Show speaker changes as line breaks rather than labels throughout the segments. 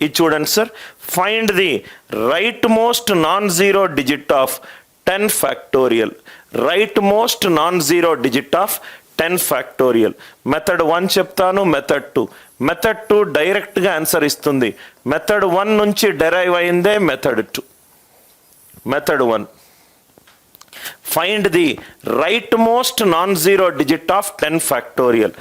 ఇది చూడండి sir find the right most non zero digit of ten factorial right most non zero digit of ten factorial method one చెప్తాను method two method two డైరెక్ట్గా answer ఇస్తుంది. Method one నుంచి derive అయిందే method two method one find the right most non zero digit of ten factorial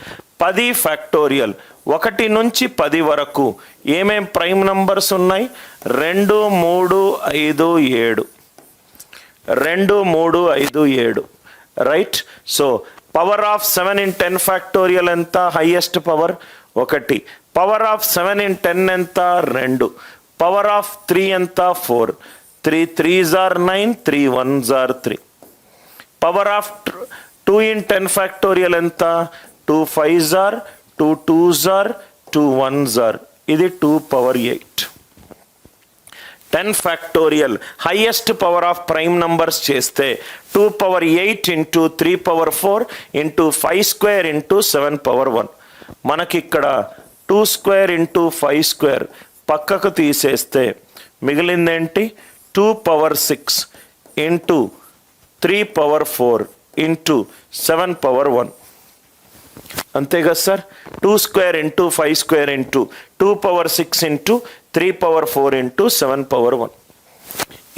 పది factorial ఒకటి నుంచి పది వరకు. ఏమేం ప్రైమ్ నంబర్స్ ఉన్నాయి? రెండు మూడు ఐదు ఏడు. రెండు మూడు ఐదు ఏడు. Right? So power of seven in ten factorial ఎంత? హైయెస్ట్ పవర్ ఒకటి. Power of seven in ten ఎంత? రెండు. పవర్ ఆఫ్ త్రీ ఎంత? Four. Three three jar nine three one jar three. Power of two in ten factorial ఎంత? Two five జార్ two two జార్ two one జార్ ఇది two power eight ten factorial highest power of prime numbers చేస్తే two power eight into three power four into five square into seven power one మనకి ఇక్కడ two square into five square పక్కకు తీసేస్తే మిగిలిందేంటి? Two power six into three power four into seven power one అంతే కదా sir? Two square into five square into two power six into three power four into seven power one.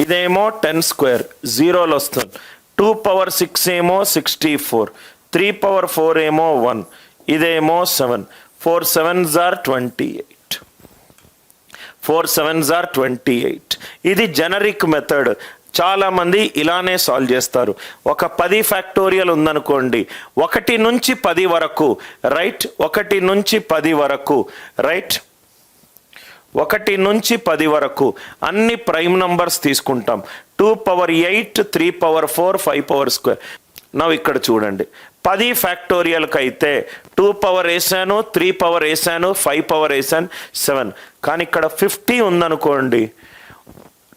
ఇదేమో ten square జీరోలు వస్తుంది. Two power six ఏమో sixty four three power four ఏమో one ఇదేమో seven. Four seven జార్ twenty eight. Four seven జార్ twenty eight. ఇది generic method. చాలామంది ఇలానే సాల్వ్ చేస్తారు. ఒక పది ఫ్యాక్టోరియల్ ఉందనుకోండి ఒకటి నుంచి పది వరకు రైట్ ఒకటి నుంచి పది వరకు రైట్ ఒకటి నుంచి పది వరకు అన్ని ప్రైమ్ నంబర్స్ తీసుకుంటాం. Two power eight three power four five power square నవ్వు ఇక్కడ చూడండి. పది ఫ్యాక్టోరియల్కి అయితే టూ పవర్ వేసాను త్రీ పవర్ వేసాను ఫైవ్ పవర్ వేసాను సెవెన్ కానీ ఇక్కడ ఫిఫ్టీ ఉందనుకోండి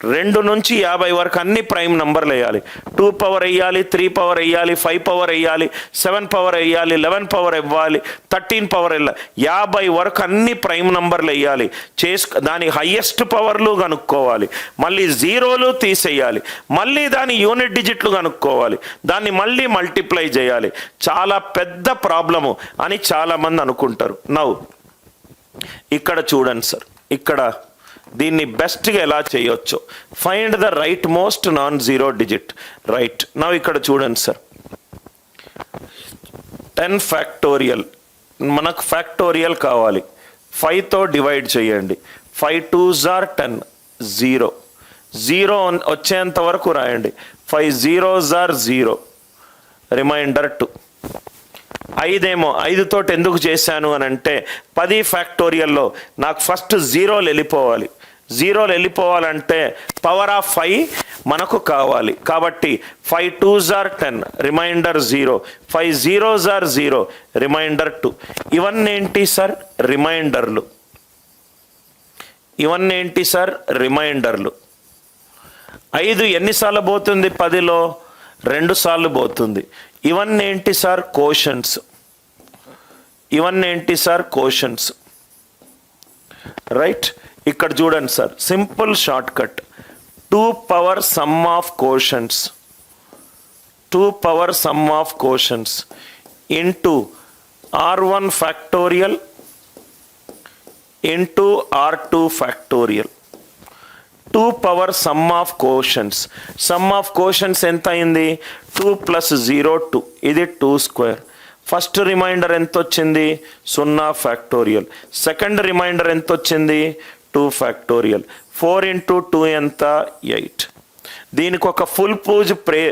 రెండు నుంచి యాభై వరకు అన్ని ప్రైమ్ నంబర్లు వేయాలి. టూ పవర్ వేయాలి త్రీ పవర్ వేయాలి ఫైవ్ పవర్ వేయాలి సెవెన్ పవర్ వేయాలి లెవెన్ పవర్ ఇవ్వాలి థర్టీన్ పవర్ వెళ్ళాలి యాభై వరకు అన్ని ప్రైమ్ నంబర్లు వేయాలి. చేసు దాని హయ్యెస్ట్ పవర్లు కనుక్కోవాలి. మళ్ళీ జీరోలు తీసేయాలి. మళ్ళీ దాని యూనిట్ డిజిట్లు కనుక్కోవాలి. దాన్ని మళ్ళీ మల్టిప్లై చేయాలి. చాలా పెద్ద ప్రాబ్లము అని చాలామంది అనుకుంటారు. నవ్వు ఇక్కడ చూడండి సార్. ఇక్కడ దీన్ని బెస్ట్గా ఎలా చేయొచ్చు? Find the right most non zero digit right నా ఇక్కడ చూడండి సార్ టెన్ ఫ్యాక్టోరియల్ మనకు ఫ్యాక్టోరియల్ కావాలి. ఫైవ్తో డివైడ్ చేయండి. Five two jar ten zero zero వచ్చేంత వరకు రాయండి. Five zero jar zero remainder two ఐదేమో ఐదుతోటి ఎందుకు చేశాను అని అంటే పది ఫ్యాక్టోరియల్లో నాకు ఫస్ట్ జీరోలు వెళ్ళిపోవాలి. జీరోలు వెళ్ళిపోవాలంటే పవర్ ఆఫ్ ఫైవ్ మనకు కావాలి. కాబట్టి five two jar ten remainder zero five zeros or zero remainder two ఇవన్నీ ఏంటి సార్ రిమైండర్లు ఇవన్నీ ఏంటి సార్ రిమైండర్లు ఐదు ఎన్నిసార్లు పోతుంది? పదిలో? రెండు సార్లు పోతుంది. ఇవన్నీ ఏంటి సార్ కోషన్స్ ఇవన్నీ ఏంటి సార్ కోషన్స్ రైట్ ఇక్కడ చూడండి sir simple shortcut two power sum of quotients two power sum of quotients into R one factorial into R two factorial two power sum of quotients sum of quotients ఎంత అయింది two plus zero two ఇది two square first remainder ఎంత వచ్చింది సున్నా factorial second remainder ఎంత వచ్చింది two factorial four into two ఎంత? Eight దీనికి ఒక ఫుల్ పూజ్ ప్రే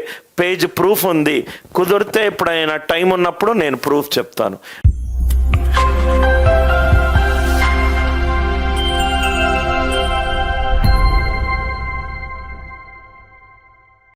పేజ్ ప్రూఫ్ ఉంది. కుదిరితే ఎప్పుడైనా టైం ఉన్నప్పుడు నేను ప్రూఫ్ చెప్తాను.